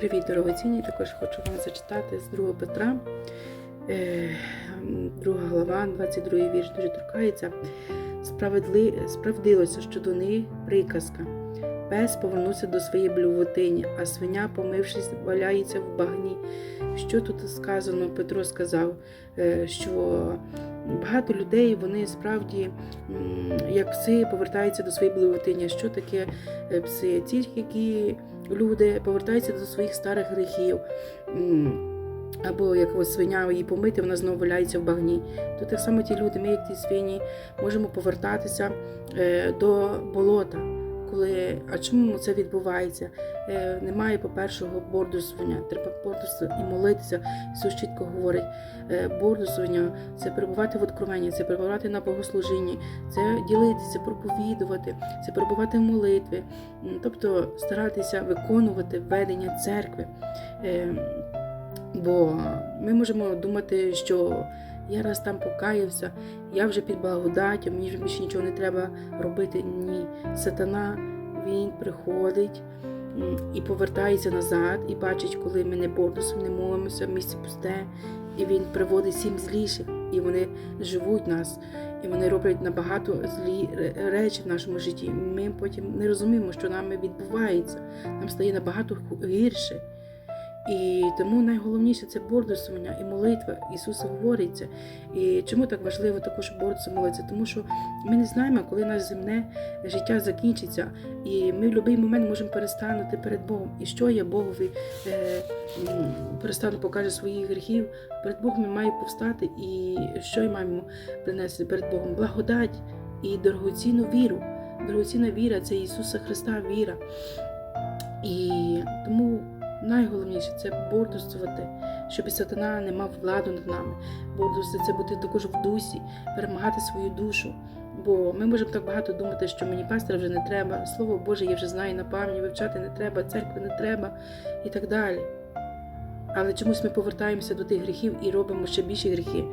Привіт, дорогоцінні! Також хочу вам зачитати з 2 Петра, е, друга глава, 22 вірш дуже торкається. Справедли... Справдилося, що до них приказка. Пес повернувся до своєї блювотині, а свиня, помившись, валяється в багні. Що тут сказано? Петро сказав, е, що багато людей вони справді, як пси, повертаються до своєї блювотині. Що таке е, пси? Ті, які люди повертаються до своїх старих гріхів. Або як ось свиня її помити, вона знову валяється в багні. То так само ті люди, ми, як ті свині, можемо повертатися е, до болота. Коли, а чому це відбувається? Е, немає, по-першого, бордусування. Треба бордус і молитися. Ісус чітко говорить, е, бордусування це перебувати в откровенні, це перебувати на богослужінні, це ділитися, проповідувати, це перебувати в молитві, тобто старатися виконувати ведення церкви. Е, Бо ми можемо думати, що я раз там покаявся, я вже під благодаттю, мені вже більше нічого не треба робити. Ні. Сатана він приходить і повертається назад, і бачить, коли ми не бордусом, не молимося, місце пусте, і він приводить сім зліших, і вони живуть нас, і вони роблять набагато злі речі в нашому житті. Ми потім не розуміємо, що нами відбувається. Нам стає набагато гірше. І тому найголовніше це бордусування і молитва. Ісус говорить це. І чому так важливо також бордусом молитися? Тому що ми не знаємо, коли наше земне життя закінчиться, і ми в будь-який момент можемо перестанути перед Богом. І що я Богові е, перестану покаже своїх гріхів? Перед Богом я маю повстати, і що маю йому принести перед Богом? Благодать і дорогоцінну віру. Дорогоцінна віра це Ісуса Христа віра. І тому найголовніше це бордоствувати, щоб сатана не мав владу над нами. Бордоство це бути також в дусі, перемагати свою душу. Бо ми можемо так багато думати, що мені пастора вже не треба, слово Боже, я вже знаю на пам'ять, вивчати не треба, церкви не треба і так далі. Але чомусь ми повертаємося до тих гріхів і робимо ще більші гріхи.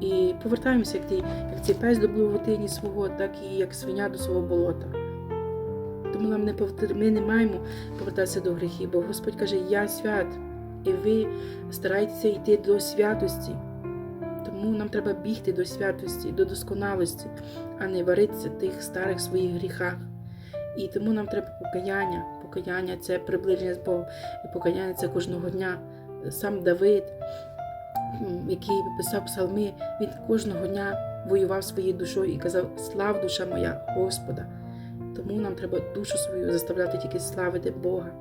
І повертаємося, як, ті, як цей пес до блювотині свого, так і як свиня до свого болота. Тому нам не повтор... ми не маємо повертатися до гріхів, бо Господь каже, я свят, і ви старайтеся йти до святості. Тому нам треба бігти до святості, до досконалості, а не варитися в тих старих своїх гріхах. І тому нам треба покаяння. Покаяння це приближення з Богом. І покаяння це кожного дня. Сам Давид, який писав псалми, він кожного дня воював своєю душою і казав: Слав душа моя Господа. Тому нам треба душу свою заставляти тільки славити Бога.